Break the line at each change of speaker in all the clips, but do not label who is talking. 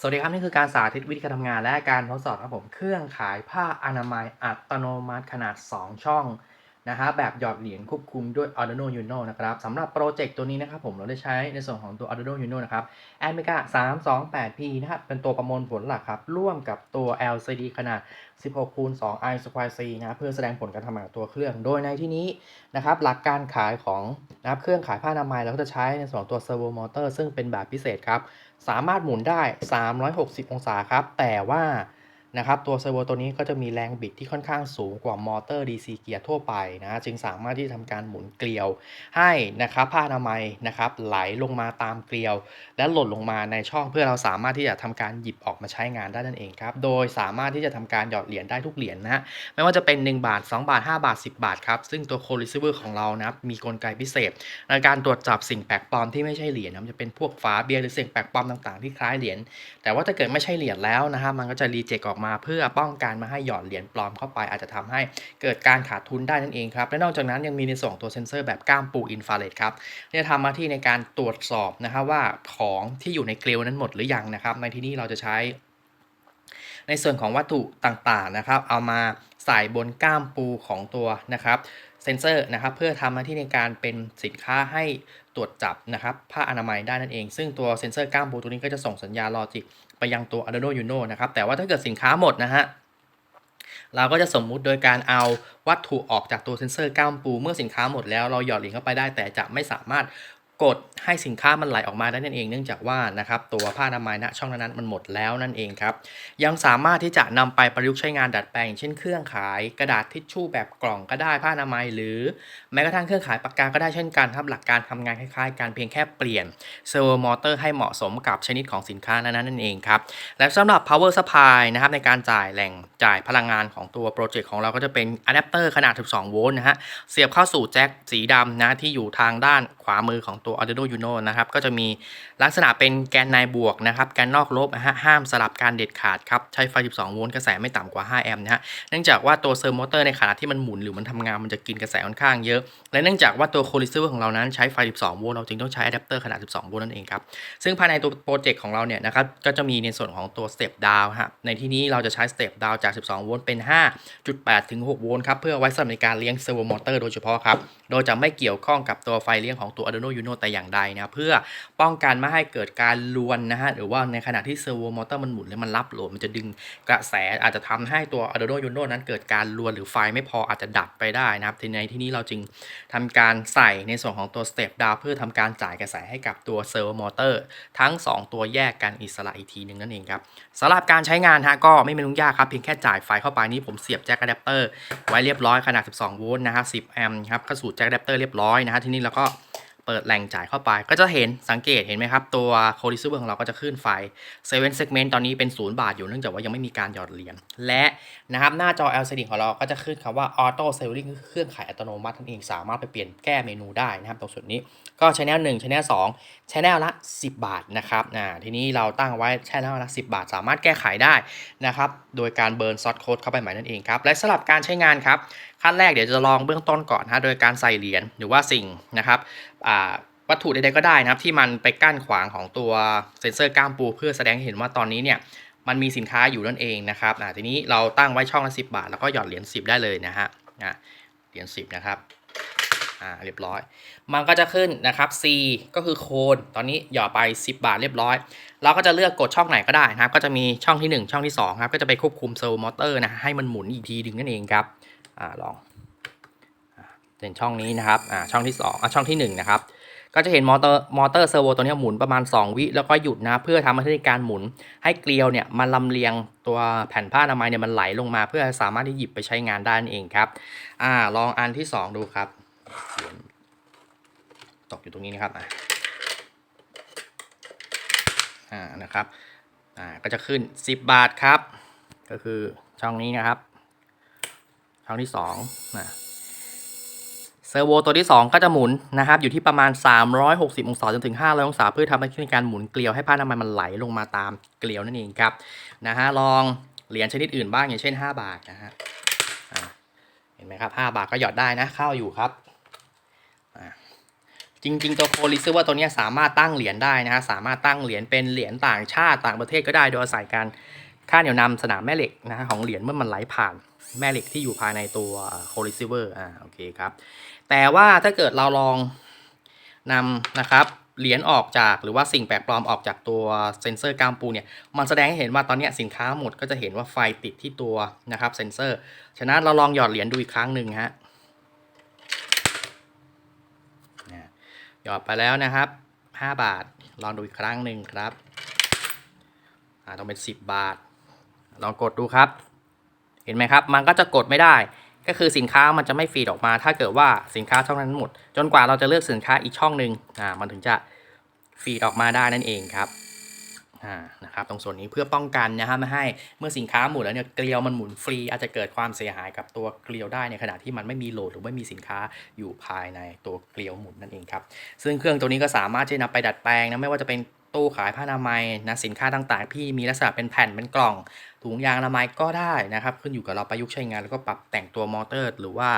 สวัสดีครับ นี่คือการสาธิตวิธีการทำงานและการทดสอบครับผม เครื่องขายผ้าอนามัยอัตโนมัติขนาด 2 ช่อง นะฮะแบบหยอดเหรียญควบคุมด้วย Arduino Uno นะครับสำหรับโปรเจกต์ตัวนี้นะครับผมเราได้ใช้ในส่วนของตัว Arduino Uno นะครับ a m i c a 328P นะครับเป็นตัวประมวลผลหลักครับ ร่วมกับตัว LCD ขนาด 16คูณ2 i square c นะเพื่อแสดงผลการทำงานของตัวเครื่อง โดยในที่นี้นะครับหลักการขายของนะครับเครื่องขายผ้าอนามัยเราก็จะใช้ในส่วนตัว servo motor ซึ่งเป็นแบบพิเศษครับ สามารถหมุนได้ 360 องศาครับ แต่ว่า นะครับตัวเซอร์โวตัวนี้ก็จะมีแรงบิดที่ค่อนข้างสูงกว่ามอเตอร์ DC เกียร์ทั่วไปนะจึงสามารถที่จะทำการหมุนเกลียวให้นะครับผ้าอนามัยนะครับไหลลงมาตามเกลียว และหล่นลงมาในช่องเพื่อเราสามารถที่จะทำการหยิบออกมาใช้งานได้นั่นเองครับโดยสามารถที่จะทำการหยอดเหรียญได้ทุกเหรียญนะฮะไม่ว่าจะเป็น 1 บาท 2 บาท 5 บาท 10 บาทครับซึ่งตัวโคลิซิเวอร์ของเรานะมีกลไกพิเศษ ในการตรวจจับสิ่งแปลกปลอมที่ไม่ใช่เหรียญนะจะเป็นพวกฝาเบียร์หรือสิ่งแปลกปลอมต่างๆที่คล้ายเหรียญแต่ว่าถ้าเกิดไม่ใช่เหรียญแล้วนะครับมันก็จะรีเจ็คออกมาเพื่อป้องกันมาให้หยอดเหรียญปลอมเข้าไปอาจจะทำให้เกิดการขาดทุนได้นั่นเองครับและนอกจากนั้นยังมีในส่วนของตัวเซ็นเซอร์แบบก้ามปูอินฟราเรดครับที่จะทำหน้าที่ในการตรวจสอบนะครับว่าของที่อยู่ในเกลียวนั้นหมดหรือยังนะครับ ในที่นี้เราจะใช้ ในส่วนของวัตถุต่างๆนะครับ เอามาใส่บนก้ามปูของตัวนะครับเซนเซอร์นะครับเพื่อทำหน้าที่ในการเป็นสินค้าให้ตรวจจับนะครับผ้าอนามัยได้นั่นเอง ซึ่งตัวเซนเซอร์ก้ามปูตัวนี้ก็จะส่งสัญญาณลอจิก ไปยังตัว Arduino Uno นะครับ แต่ว่าถ้าเกิดสินค้าหมดนะฮะ เราก็จะสมมุติโดยการเอาวัตถุออกจากตัวเซนเซอร์ก้ามปู เมื่อสินค้าหมดแล้วเราหยอดเหรียญเข้าไปได้ แต่จะไม่สามารถ กดให้สินค้ามันไหลออกมาได้นั่นเอง เนื่องจากว่านะครับตัวผ้าอนามัยณช่องนั้นๆมันหมดแล้วนั่นเองครับ ยังสามารถที่จะนำไปประยุกต์ใช้งานดัดแปลงเช่นเครื่องขายกระดาษทิชชู่แบบกล่องก็ได้ผ้าอนามัย หรือแม้กระทั่งเครื่องขายปากกาก็ได้เช่นกันครับหลักการทำงานคล้ายๆกันเพียงแค่เปลี่ยนเซอร์โวมอเตอร์ให้เหมาะสมกับชนิดของสินค้านั้นๆนั่นเองครับและสำหรับ power supply นะครับในการจ่ายแหล่งจ่ายพลังงานของตัวโปรเจกต์ของเราก็จะเป็นอะแดปเตอร์ขนาด 12 โวลต์นะฮะเสียบเข้าสู่แจ็คสีดำนะที่อยู่ทางด้านขวามือของตัวัว Arduino Uno นะครับ ก็จะมีลักษณะเป็นแกนในบวกนะครับ แกนนอกลบนะฮะห้ามสลับการเด็ดขาดครับ ใช้ไฟ 12 โวลต์กระแสไม่ต่ำกว่า 5 แอมป์นะฮะ เนื่องจากว่าตัวเซอร์โมเตอร์ในขณะที่มันหมุนหรือมันทำงานมันจะกินกระแสค่อนข้างเยอะ และเนื่องจากว่าตัวโคลิเซอร์ของเรานั้นใช้ไฟ 12 โวลต์เราจึงต้องใช้อะแดปเตอร์ขนาด 12 โวลต์นั่นเองครับ ซึ่งภายในตัวโปรเจกต์ของเราเนี่ยนะครับ ก็จะมีในส่วนของตัว step down ฮะ ในที่นี้เราจะใช้ step down จาก 12 โวลต์เป็น 5.8 ถึง 6 โวลต์ครับ เพื่อไว้สำหรับในการเลี้ยงเซอร์โวมอเตอร์โดยเฉพาะครับ โดยจะไม่เกี่ยวข้องกับตัวไฟเลี้ยงของตัว Arduino Uno แต่อย่างใดนะเพื่อป้องกันไม่ให้เกิดการลวนนะฮะหรือว่าในขณะที่เซอร์โวมอเตอร์มันหมุนแล้วมันรับโหลดมันจะดึงกระแสอาจจะทำให้ตัว Arduino Uno นั้นเกิดการลวนหรือไฟไม่พออาจจะดับไปได้นะครับทีในที่นี้เราจึงทำการใส่ในส่วนของตัว step d o w เพื่อทำการจ่ายกระแสให้กับตัวเซอร์โวมอเตอร์ทั้ง 2 ตัวแยกกันอิสระอีกทีหนึ่งนั่นเองครับสำหรับการใช้งานฮะก็ไม่เป็นยุ่งยากครับเพียงแค่จ่ายไฟเข้าไปนี่ผมเสียบแจ็คอะแดปเตอร์ไว้เรียบร้อยขนาด 12 โวลต์นะฮะ10 แอมป์ครับเข้าสู่แจ็คอะแดปเตอร์เรียบร้อยนะฮะทีนี้เราก็ เปิดแหล่งจ่ายเข้าไป ก็จะเห็นสังเกตเห็นไหมครับ ตัวโคลิซูเบอร์ของเราก็จะขึ้นไฟ7 segment ตอนนี้เป็น 0 บาทอยู่เนื่องจากว่ายังไม่มีการหยอดเหรียญและนะครับหน้าจอ LCD ของเราก็จะขึ้นคำว่า Auto Selling เครื่องขายอัตโนมัตินั่นเองสามารถไปเปลี่ยนแก้เมนูได้นะครับตรงส่วนนี้ก็ Channel 1 Channel 2 Channel ละ 10 บาทนะครับอ่าทีนี้เราตั้งไว้ Channel ละ 10 บาท สามารถแก้ไขได้นะครับโดยการเบิร์นซอสโค้ดเข้าไปใหม่นั่นเองครับและสำหรับการใช้งานครับขั้นแรกเดี๋ยวจะลองเบื้องต้นก่อนนะโดยการใส่เหรียญหรือว่าสิ่งนะครับวัตถุใดๆก็ได้นะครับที่มันไปกั้นขวางของตัวเซ็นเซอร์กล้ามปู เพื่อแสดงใหเห็นว่าตอนนี้เนี่ยมันมีสินค้าอยู่นั่นเองนะครับอ่าทีนี้เราตั้งไว้ช่องละ10บาท แล้วก็หยอดเหรียญ10 ได้เลยนะฮะอ่าเหรียญ10 นะครับอ่าเรียบร้อย มันก็จะขึ้นนะครับ C ก็คือโคนตอนนี้หยอดไป 10 บาทเรียบร้อย เราก็จะเลือกกดช่องไหนก็ได้นะครับ ก็จะมีช่องที่ 1 ช่องที่2ครับ ก็จะไปควบคุมเซลล์มอเตอร์นะ ให้มันหมุนอีกทีดึงนั่นเองครับ อ่าลองเป็นช่องนี้นะครับอ่าช่องที่2อ่าช่องที่ 1 นะครับ ก็จะเห็นมอเตอร์มอเตอร์เซอร์โวตัวนี้หมุนประมาณ 2 วิ แล้วก็หยุดนะเพื่อทำให้การหมุนให้เกลียวเนี่ยมันลำเลียงตัวแผ่นผ้าอนามัยเนี่ยมันไหลลงมา เพื่อสามารถที่หยิบไปใช้งานได้นั่นเองครับอ่าลองอันที่ 2 ดูครับ ตกอยู่ตรงนี้นะครับอ่าอ่านะครับอ่าก็จะขึ้น 10 บาทครับ ก็คือช่องนี้นะครับ ช่องที่2นะเซอร์โวตัวที่ 2 ก็จะหมุนนะครับ อยู่ที่ประมาณ 360 องศาจนถึง 500 องศาเพื่อทำให้นการหมุนเกลียวให้ผ้าอนามัยมันไหลลงมาตามเกลียวนั่นเองครับนะฮะลองเหรียญชนิดอื่นบ้างอย่างเช่น 5 บาทนะฮะเห็นไหมครับ 5 บาทก็หยอดได้นะเข้าอยู่ครับจริงๆตัวโคลิซิว่าตัวนี้สามารถตั้งเหรียญได้นะฮะสามารถตั้งเหรียญเป็นเหรียญต่างชาติต่างประเทศก็ได้โดยอาศัยการค่าเหนี่ยวนำสนามแม่เหล็กนะฮะของเหรียญเมื่อมันไหลผ่าน แม่เหล็กที่อยู่ภายในตัวโคลิซิเวอร์อ่าโอเคครับ แต่ว่าถ้าเกิดเราลองนำนะครับเหรียญออกจากหรือว่าสิ่งแปลกปลอมออกจากตัวเซ็นเซอร์กามปูเนี่ยมันแสดงให้เห็นว่าตอนนี้สินค้าหมดก็จะเห็นว่าไฟติดที่ตัวนะครับเซ็นเซอร์ ฉะนั้นเราลองหยอดเหรียญดูอีกครั้งหนึ่งฮะนะหยอดไปแล้วนะครับ 5 บาทลองดูอีกครั้งหนึ่งครับอ่าต้องเป็น 10 บาท ลองกดดูครับ เห็นไหมครับ มันก็จะกดไม่ได้ ก็คือสินค้ามันจะไม่ฟีดออกมา ถ้าเกิดว่าสินค้าช่องนั้นหมด จนกว่าเราจะเลือกสินค้าอีกช่องหนึ่งอ่ามันถึงจะฟีดออกมาได้นั่นเองครับอ่านะครับตรงส่วนนี้เพื่อป้องกันนะฮะไม่ให้เมื่อสินค้าหมุนแล้วเนี่ยเกลียวมันหมุนฟรี อาจจะเกิดความเสียหายกับตัวเกลียวได้ในขณะที่มันไม่มีโหลดหรือไม่มีสินค้าอยู่ภายในตัวเกลียวหมุนนั่นเองครับซึ่งเครื่องตัวนี้ก็สามารถที่จะนำไปดัดแปลงนะไม่ว่าจะเป็น ตู้ขายผ้าอนามัยนะสินค้าต่างๆ ที่มีลักษณะเป็นแผ่นเป็นกล่อง ถุงยางอนามัยก็ได้นะครับ ขึ้นอยู่กับเราประยุกต์ใช้งานแล้วก็ปรับแต่งตัวมอเตอร์ หรือว่า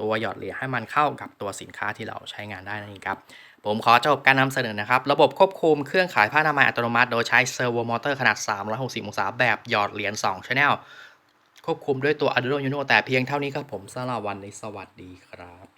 ตัวหยอดเหรียญให้มันเข้ากับตัวสินค้าที่เราใช้งานได้นั่นเองครับผมขอจบการนำเสนอนะครับ ระบบควบคุมเครื่องขายผ้าอนามัยอัตโนมัติ โดยใช้เซอร์โวมอเตอร์ขนาด 360 องศาแบบหยอดเหรียญ2 Channel ควบคุมด้วยตัว Arduino Uno แต่เพียงเท่านี้ครับผมสำหรับวันนี้สวัสดีครับ